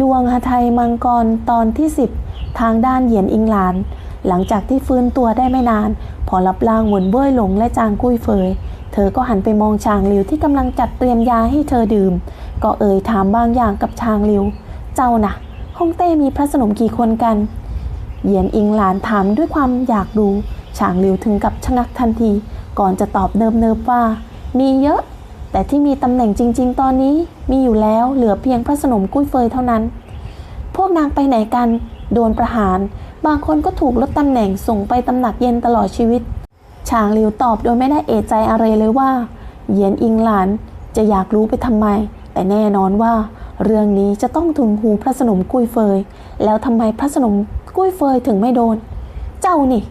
ดวงหทัยมังกรตอนที่ 10 ทางด้านเหยียนอิงหลาน หลังจากที่ฟื้นตัวได้ไม่นาน พอรับร่างหวนเบ้ยหลงและจางกุ้ยเฟย เธอก็หันไปมองชางหลิวที่กำลังจัดเตรียมยาให้เธอดื่ม ก็เอ่ยถามบางอย่างกับชางหลิว เจ้านะฮ่องเต้มีพระสนมกี่คนกัน เหยียนอิงหลานถามด้วยความอยากรู้ฉางหลิวถึงกับชะงักทันที ก่อนจะตอบเนิบๆว่า มีเยอะ แต่ที่มีตำแหน่งจริง ๆ ตอนนี้มีอยู่แล้วเหลือเพียงพระสนมกุ้ยเฟยเท่านั้น พวกนางไปไหนกันโดนประหาร บางคนก็ถูกลดตำแหน่งส่งไปตำหนักเย็นตลอดชีวิตฉางหลิวตอบโดยไม่ได้เอะใจอะไรเลยว่าเหยียนอิงหลานจะอยากรู้ไปทำไม แต่แน่นอนว่า เรื่องนี้จะต้องถึงหูพระสนมกุ้ยเฟย แล้วทำไมพระสนมกุ้ยเฟยถึงไม่โดน เจ้านี่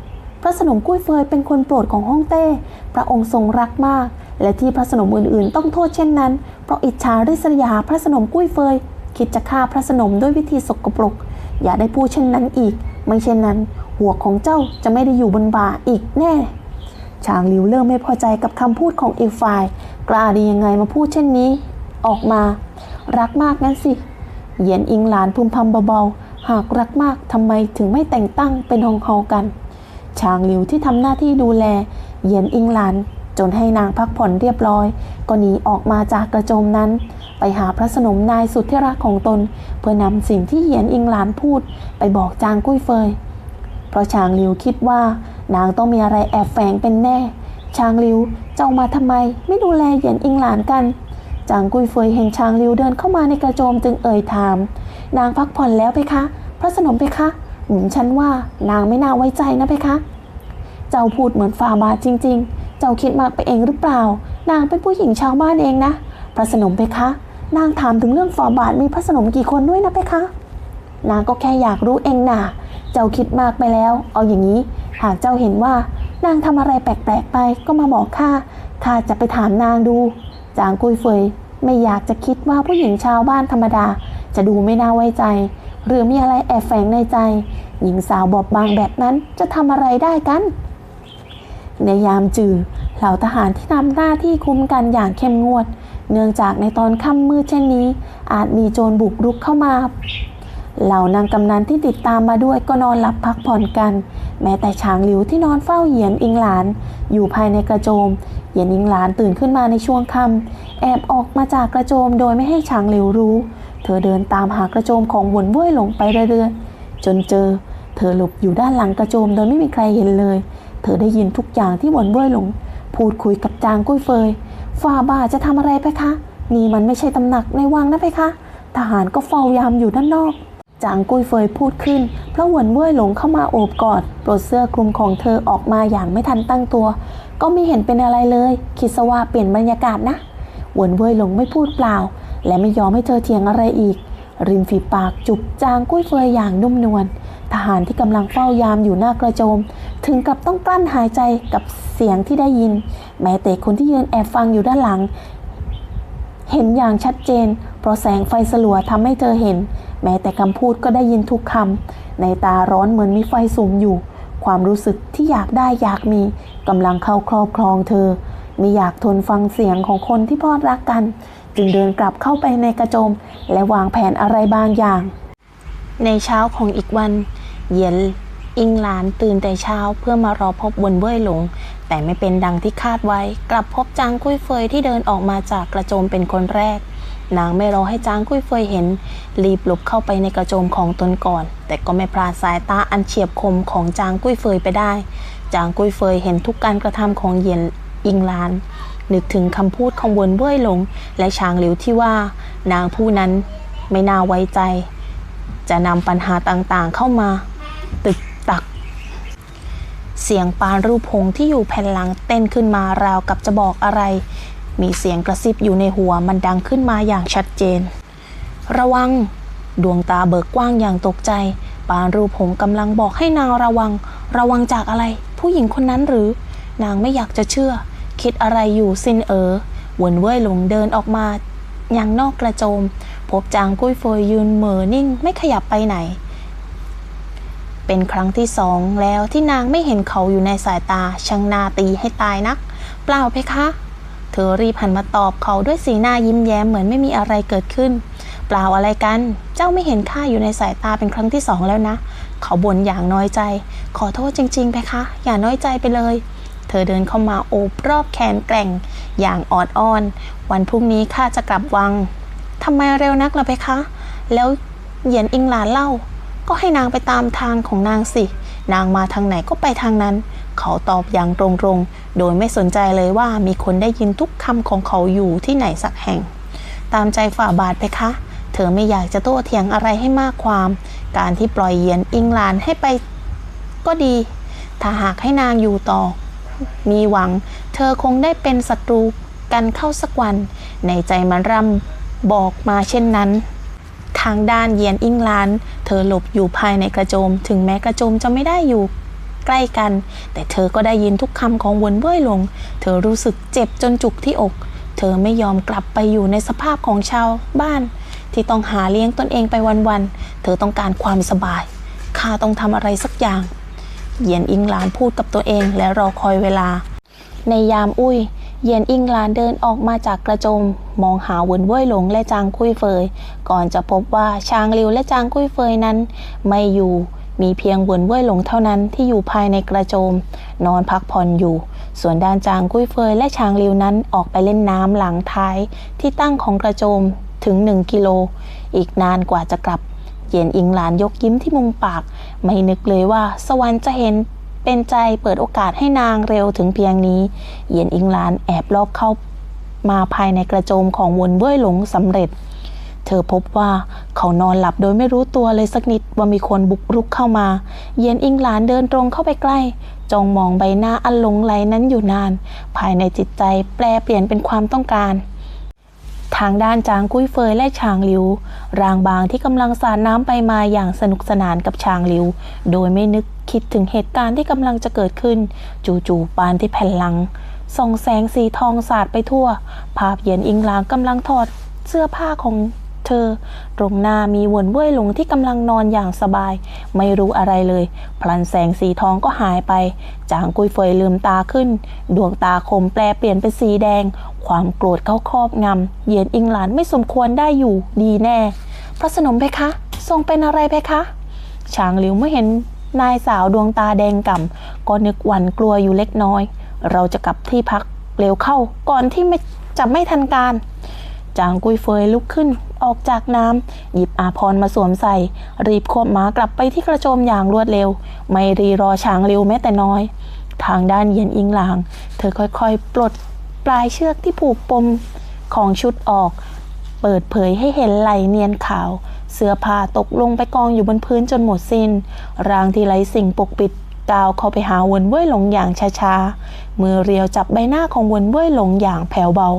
พระสนมกุ้ยเฟยเป็นคนโปรดของฮ่องเต้ พระองค์ทรงรักมาก และที่พระสนมอื่นๆ ต้องโทษเช่นนั้น เพราะอิจฉาริษยาพระสนมกุ้ยเฟย คิดจะฆ่าพระสนมด้วยวิธีสกปรก อย่าได้พูดเช่นนั้นอีก ไม่เช่นนั้น หัวของเจ้าจะไม่ได้อยู่บนบ่าอีกแน่ชางหลิวเริ่มไม่พอใจกับคำพูดของอีกฝ่าย กล้าดียังไงมาพูดเช่นนี้ ออกมา รักมากงั้นสิ เหยียนอิงหลานพึมพำเบาๆ หากรักมากทำไมถึงไม่แต่งตั้งเป็นฮองเฮากันชางหลิวที่ทำหน้าที่ดูแล เหยียนอิงหลาน จนให้นางพักผ่อนเรียบร้อย ก็หนีออกมาจากกระโจมนั้น ไปหาพระสนมนายสุดที่รักของตน เพื่อนำสิ่งที่เหียนอิงหลานพูด ไปบอกจางกุ้ยเฟย เพราะชางลิวคิดว่า นางต้องมีอะไรแอบแฝงเป็นแน่ ชางลิวเจ้ามาทำไม ไม่ดูแลเหียนอิงหลานกัน จางกุ้ยเฟยเห็นชางลิวเดินเข้ามาในกระโจมจึงเอ่ยถาม นางพักผ่อนแล้วเพคะ พระสนมเพคะหมฉันว่านางไม่น่าไว้ใจนะเพคะ เจ้าพูดเหมือนฟาบาทจริง ๆ เจ้าคิดมากไปเองหรือเปล่า นางเป็นผู้หญิงชาวบ้านเองนะ พระสนมเพคะ นางถามถึงเรื่องฟาบาทมีพระสนมกี่คนด้วยนะเพคะ นางก็แค่อยากรู้เองน่ะ เจ้าคิดมากไปแล้ว เอาอย่างนี้ หากเจ้าเห็นว่า นางทำอะไรแปลกๆไปก็มาบอกข้า ข้าจะไปถามนางดู จางกุยเฟยไม่อยากจะคิดว่าผู้หญิงชาวบ้านธรรมดา จะดูไม่น่าไว้ใจ หรือมีอะไรแอบแฝงในใจ หญิงสาวบอบบางแบบนั้นจะทำอะไรได้กัน ในยามจือเหล่าทหารที่ทำหน้าที่คุ้มกันอย่างเข้มงวด เนื่องจากในตอนค่ำมืดเช่นนี้ อาจมีโจรบุกรุกเข้ามาเหล่านางกำนันที่ติดตามมาด้วยก็นอนหลับพักผ่อนกัน แม้แต่ช้างหลิวที่นอนเฝ้าเหยียนอิงหลาน อยู่ภายในกระโจม เหยียนอิงหลานตื่นขึ้นมาในช่วงค่ำแอบออกมาจากกระโจมโดยไม่ให้ช้างหลิวรู้ เธอเดินตามหากระโจมของหวนบ้วยหลงไปเรื่อยๆจนเจอ เธอหลบอยู่ด้านหลังกระโจมโดยไม่มีใครเห็นเลย ธอได้ยินทุกอย่างที่หวนบ้วยหลง พูดคุยกับจางกุ้ยเฟยฝ่าบาจะทำอะไรไปคะ นี่มันไม่ใช่ตำหนักในวังนะไปคะ ทหารก็เฝ้ายามอยู่ด้านนอกจางกุ้ยเฟยพูดขึ้น เพราะหวนเว่ยหลงเข้ามาโอบกอดปลดเสื้อคลุมของเธอออกมาอย่างไม่ทันตั้งตัว ก็ไม่เห็นเป็นอะไรเลย คิดซะว่าเปลี่ยนบรรยากาศนะ หวนเว่ยหลงไม่พูดเปล่า และไม่ยอมให้เธอเถียงอะไรอีก ริมฝีปากจุบจางกุ้ยเฟยอย่างนุ่มนวล ทหารที่กำลังเฝ้ายามอยู่หน้ากระโจม ถึงกับต้องกลั้นหายใจกับเสียงที่ได้ยิน แม้แต่คนที่ยืนแอบฟังอยู่ด้านหลัง เห็นอย่างชัดเจน เพราะแสงไฟสลัวทำให้เธอเห็น แม้แต่คำพูดก็ได้ยินทุกคำในตาร้อนเหมือนมีไฟสูงอยู่ ความรู้สึกที่อยากได้อยากมีกำลังเข้าครอบครองเธอ ไม่อยากทนฟังเสียงของคนที่พอดรักกัน จึงเดินกลับเข้าไปในกระโจม และวางแผนอะไรบางอย่าง ในเช้าของอีกวัน เยียน อิงหลานตื่นแต่เช้าเพื่อมารอพบบนเว่ยหลง แต่ไม่เป็นดังที่คาดไว้ กลับพบจางกุ้ยเฟยที่เดินออกมาจากกระโจมเป็นคนแรก นางไม่รอให้จางกุ้ยเฟยเห็น รีบหลบเข้าไปในกระโจมของตนก่อน แต่ก็ไม่พลาดสายตาอันเฉียบคมของจางกุ้ยเฟยไปได้ จางกุ้ยเฟยเห็นทุกการกระทำของเยียนอิงหลานนึกถึงคำพูดของวนเว่ยหลง และชางหลิวที่ว่า นางผู้นั้นไม่น่าไว้ใจ จะนำปัญหาต่างๆเข้ามา เสียงปานรูปพงที่อยู่แผ่นหลังเต้นขึ้นมาราวกับจะบอกอะไร มีเสียงกระซิบอยู่ในหัวมันดังขึ้นมาอย่างชัดเจน ระวัง ดวงตาเบิกกว้างอย่างตกใจ ปานรูปพงกำลังบอกให้นางระวัง ระวังจากอะไร ผู้หญิงคนนั้นหรือ นางไม่อยากจะเชื่อ คิดอะไรอยู่สินเอ๋อหวนเว่ยหลงเดินออกมาอยังนอกกระโจม พบจางกุ้ยเฟยยืนเหม่อนิ่งไม่ขยับไปไหน เป็นครั้งที่สองแล้วที่นางไม่เห็นเขาอยู่ในสายตาช่างนาตีให้ตายนัก เปล่าเพคะเธอรีบหันมาตอบเขาด้วยสีหน้ายิ้มแย้มเหมือนไม่มีอะไรเกิดขึ้น เปล่าอะไรกัน เจ้าไม่เห็นข้าอยู่ในสายตาเป็นครั้งที่สองแล้วนะ เขาบ่นอย่างน้อยใจ ขอโทษจริงๆเพคะ อย่าน้อยใจไปเลย เธอเดินเข้ามาโอบรอบแขนแกร่ง อย่างออดอ้อน วันพรุ่งนี้ข้าจะกลับวังทำไมเร็วนักล่ะเพคะ แล้วเหยียนอิงหลานเล่า ก็ให้นางไปตามทางของนางสิ นางมาทางไหนก็ไปทางนั้น เขาตอบอย่างตรงๆ โดยไม่สนใจเลยว่ามีคนได้ยินทุกคำของเขาอยู่ที่ไหนสักแห่ง ตามใจฝ่าบาทไปคะ เธอไม่อยากจะโต้เถียงอะไรให้มากความ การที่ปล่อยเยียนอิงลานให้ไปก็ดี ถ้าหากให้นางอยู่ต่อ มีหวัง เธอคงได้เป็นศัตรูกันเข้าสักวัน ในใจมันรำบอกมาเช่นนั้น ทางด้านเยียนอิงลาน เธอหลบอยู่ภายในกระโจม ถึงแม้กระโจมจะไม่ได้อยู่ใกล้กัน แต่เธอก็ได้ยินทุกคำของวนเว่ยหลง เธอรู้สึกเจ็บจนจุกที่อก เธอไม่ยอมกลับไปอยู่ในสภาพของชาวบ้าน ที่ต้องหาเลี้ยงตนเองไปวันๆ เธอต้องการความสบาย ข้าต้องทำอะไรสักอย่าง เยียนอิงลานพูดกับตัวเองและรอคอยเวลา ในยามอุ้ย เยียนอิงหลานเดินออกมาจากกระโจม มองหาเวินเว่ยหลงและจางกุ้ยเฟย ก่อนจะพบว่าชางลิวและจางกุ้ยเฟยนั้น ไม่อยู่มีเพียงเวินเว่ยหลงเท่านั้นที่อยู่ภายในกระโจม นอนพักผ่อนอยู่ ส่วนด้านจางกุ้ยเฟยและชางลิวนั้นออกไปเล่นน้ำหลังท้ายที่ตั้งของกระโจมถึง1กิโล อีกนานกว่าจะกลับ เยียนอิงหลานยกยิ้มที่มุมปาก ไม่นึกเลยว่าสวรรค์จะเห็น เป็นใจเปิดโอกาสให้นางเร็วถึงเพียงนี้ เหยียนอิงหลานแอบลอบเข้ามาภายในกระโจมของวนเว่ยหลงสำเร็จ เธอพบว่าเขานอนหลับโดยไม่รู้ตัวเลยสักนิดว่ามีคนบุกรุกเข้ามาเหยียนอิงหลานเดินตรงเข้าไปใกล้จ้องมองใบหน้าอันหลงไหลนั้นอยู่นาน ภายในจิตใจแปลเปลี่ยนเป็นความต้องการ ทางด้านจางกุ้ยเฟยและชางลิว รางบางที่กำลังสาดน้ำไปมาอย่างสนุกสนานกับชางลิว โดยไม่นึกคิดถึงเหตุการณ์ที่กำลังจะเกิดขึ้น จู่ๆปานที่แผ่นหลังส่องแสงสีทองสาดไปทั่ว ภาพเย็นอิงลางกำลังถอดเสื้อผ้าของ เธอ ตรงหน้ามีหวนเว่ยหลงที่กำลังนอนอย่างสบาย ไม่รู้อะไรเลย พลันแสงสีทองก็หายไป จางกุยเฟยลืมตาขึ้น ดวงตาคมแปลเปลี่ยนเป็นสีแดง ความโกรธเข้าครอบงำ เยียนอิงหลานไม่สมควรได้อยู่ดีแน่ พระสนมเพคะ ทรงเป็นอะไรเพคะช้างหลิวเมื่อเห็นนายสาวดวงตาแดงก่ำก็นึกหวั่นกลัวอยู่เล็กน้อย เราจะกลับที่พักเร็วเข้าก่อนที่จะไม่ทันการ จางกุยเฟยลุกขึ้นออกจากน้ำหยิบอาพรมาสวมใส่ รีบควบม้ากลับไปที่กระโจมอย่างรวดเร็ว ไม่รีรอช้างเร็วแม้แต่น้อย ทางด้านเย็นอิงหลาง เธอค่อยๆ ปลดปลายเชือกที่ผูกปมของชุดออก เปิดเผยให้เห็นไหลเนียนขาว เสื้อผ้าตกลงไปกองอยู่บนพื้นจนหมดสิน้น รางที่ไร้สิ่งปกปิดก้าวเข้าไปหาวนเว่ยหลงอย่างช้าๆมือเรียวจับใบหน้าของวนเว่ยหลงอย่างแผ่วเบา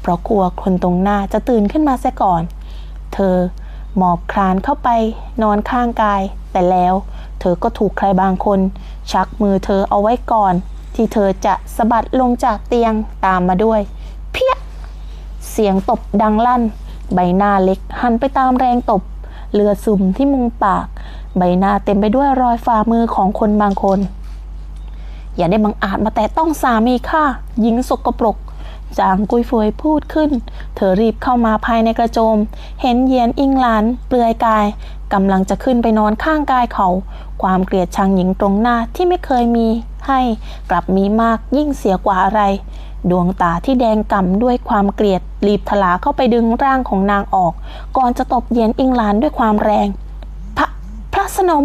เพราะกลัวคนตรงหน้าจะตื่นขึ้นมาเสียก่อน เธอหมอบคลานเข้าไปนอนข้างกาย แต่แล้วเธอก็ถูกใครบางคน ชักมือเธอเอาไว้ก่อน ที่เธอจะสะบัดลงจากเตียงตามมาด้วย เพี้ยเสียงตบดังลั่น ใบหน้าเล็กหันไปตามแรงตบเลือดสุ่มที่มุมปาก ใบหน้าเต็มไปด้วยรอยฝ่ามือของคนบางคน อย่าได้บังอาจมาแต่ต้องสามีข้าหญิงสกปรก จางกุยเฟยพูดขึ้น เธอรีบเข้ามาภายในกระโจม เห็นเยียนอิงหลาน เปลือยกายกำลังจะขึ้นไปนอนข้างกายเขา ความเกลียดชังหญิงตรงหน้าที่ไม่เคยมีให้กลับมีมากยิ่งเสียกว่าอะไร ดวงตาที่แดงก่ำด้วยความเกลียดรีบถลาเข้าไปดึงร่างของนางออก ก่อนจะตบเยียนอิงหลานด้วยความแรง พระพระสนม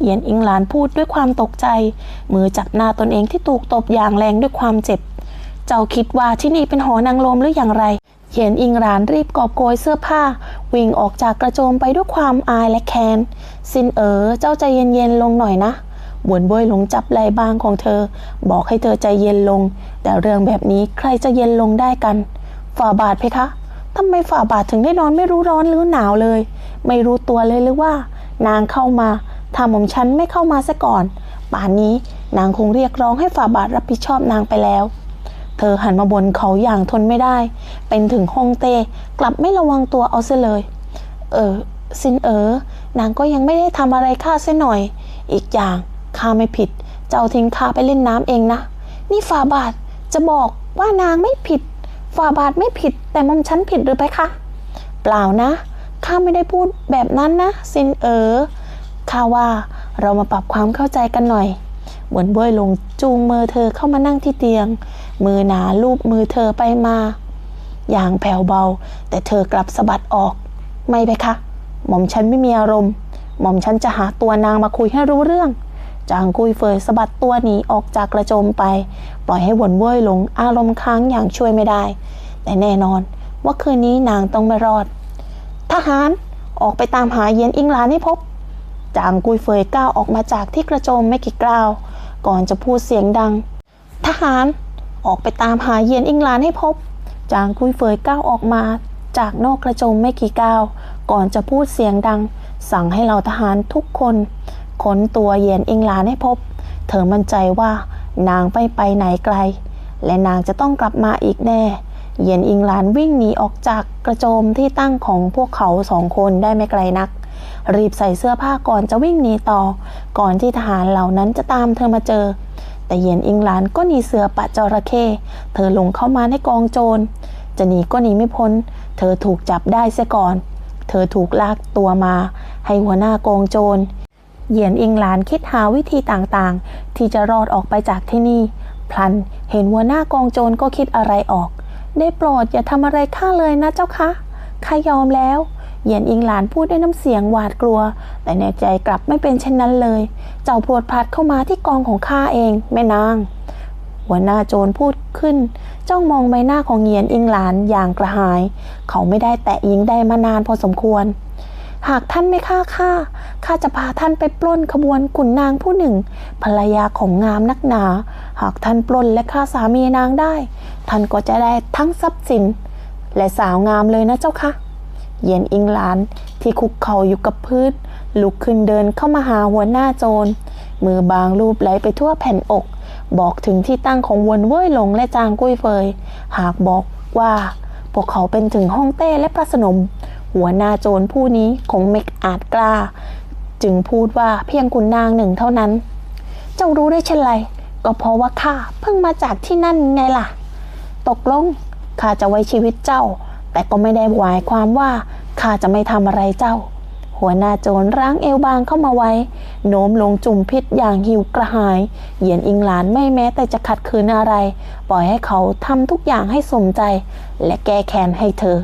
เยียนอิงหลานพูดด้วยความตกใจ มือจับหน้าตนเองที่ถูกตบอย่างแรงด้วยความเจ็บ เจ้าคิดว่าที่นี่เป็นหอนางลมหรืออย่างไรเหยียนอิงหลานรีบกอบโกยเสื้อผ้า วิ่งออกจากกระโจมไปด้วยความอายและแค้นสินเอ๋อเจ้าใจเย็นๆลงหน่อยนะบวนบวยหลงจับไหล่บางของเธอ บอกให้เธอใจเย็นลง แต่เรื่องแบบนี้ใครจะเย็นลงได้กัน ฝ่าบาทเพคะทำไมฝ่าบาทถึงได้นอนไม่รู้ร้อนหรือหนาวเลย ไม่รู้ตัวเลยหรือว่า นางเข้ามาถ้าหม่อมฉันไม่เข้ามาซะก่อน ป่านนี้นางคงเรียกร้องให้ฝ่าบาทรับผิดชอบนางไปแล้ว เธอหันมาบนเขาอย่างทนไม่ได้ เป็นถึงฮงเต้กลับไม่ระวังตัวเอาเสียเลย เออซินเอ๋อนางก็ยังไม่ได้ทำอะไรข้าเสียหน่อย อีกอย่างข้าไม่ผิด เจ้าทิ้งข้าไปเล่นน้ำเองนะ นี่ฝ่าบาทจะบอกว่านางไม่ผิดฝ่าบาทไม่ผิด แต่มอมฉันผิดหรือไปคะ เปล่านะข้าไม่ได้พูดแบบนั้นนะซินเอ๋อข้าว่าเรามาปรับความเข้าใจกันหน่อยเหมือนเบ้ยลงจูงมือเธอเข้ามานั่งที่เตียง มือหนาลูบมือเธอไปมา อย่างแผ่วเบา แต่เธอกลับสะบัดออก ไม่ไปคะ หม่อมฉันไม่มีอารมณ์ หม่อมฉันจะหาตัวนางมาคุยให้รู้เรื่อง จางกุยเฟยสะบัดตัวหนีออกจากกระโจมไป ปล่อยให้วนเว่ยหลงอารมณ์ค้างอย่างช่วยไม่ได้ แต่แน่นอนว่าคืนนี้นางต้องไม่รอด ทหารออกไปตามหาเย็นอิงหลานให้พบ จางกุยเฟยก้าวออกมาจากที่กระโจมไม่กี่ก้าวก่อนจะพูดเสียงดัง ทหาร ออกไปตามหาเย็นอิงลานให้พบ จางกุยเฟยก้าวออกมา จากนอกกระโจมไม่กี่ก้าว ก่อนจะพูดเสียงดัง สั่งให้เหล่าทหารทุกคนค้นตัวเย็นอิงลานให้พบ เธอมั่นใจว่านางไม่ไปไหนไกล และนางจะต้องกลับมาอีกแน่ เย็นอิงลานวิ่งหนีออกจากกระโจมที่ตั้งของพวกเขาสองคนได้ไม่ไกลนักรีบใส่เสื้อผ้าก่อนจะวิ่งหนีต่อ ก่อนที่ทหารเหล่านั้นจะตามเธอมาเจอ แต่เย็นอิงหลานก็หนีเสือปะจระเข้เธอหลงเข้ามาในกองโจร จะหนีก็หนีไม่พ้น เธอถูกจับได้เสียก่อน เธอถูกลากตัวมา ให้หัวหน้ากองโจรเหยียนอิงหลานคิดหาวิธีต่างๆ ที่จะรอดออกไปจากที่นี่ พลันเห็นหัวหน้ากองโจรก็คิดอะไรออก ได้โปรดอย่าทำอะไรข้าเลยนะเจ้าคะข้ายอมแล้ว เหยียนอิงหลานพูดด้วยน้ำเสียงหวาดกลัว แต่ในใจกลับไม่เป็นเช่นนั้นเลย เจ้าพรวดพัดเข้ามาที่กองของข้าเองแม่นาง หัวหน้าโจรพูดขึ้น จ้องมองใบหน้าของเหยียนอิงหลานอย่างกระหาย เขาไม่ได้แตะยิงได้มานานพอสมควร หากท่านไม่ฆ่าข้าข้าจะพาท่านไปปล้นขบวนขุนนางผู้หนึ่ง ภรรยาของงามนักหนา หากท่านปล้นและฆ่าสามีนางได้ ท่านก็จะได้ทั้งทรัพย์สิน และสาวงามเลยนะเจ้าค่ะ เย็นอิงหลาน ที่คุกเข่าอยู่กับพื้นลุกขึ้นเดินเข้ามาหาหัวหน้าโจร มือบางรูปไหลไปทั่วแผ่นอก บอกถึงที่ตั้งของวนเว่ยหลงและจางกุ้ยเฟย หากบอกว่าพวกเขาเป็นถึงห้องเต้และพระสนม หัวหน้าโจรผู้นี้คงไม่อาจกล้า จึงพูดว่าเพียงคุณนางหนึ่งเท่านั้น เจ้ารู้ได้เช่นไร ก็เพราะว่าข้าเพิ่งมาจากที่นั่นไงล่ะ ตกลงข้าจะไว้ชีวิตเจ้า แต่ก็ไม่ได้หมายความว่าข้าจะไม่ทำอะไรเจ้า หัวหน้าโจรร้างเอวบางเข้ามาไว้ โน้มลงจุ่มพิษอย่างหิวกระหาย เหยียนอิงหลานไม่แม้แต่จะขัดขืนอะไร ปล่อยให้เขาทำทุกอย่างให้สมใจ และแก้แค้นให้เธอ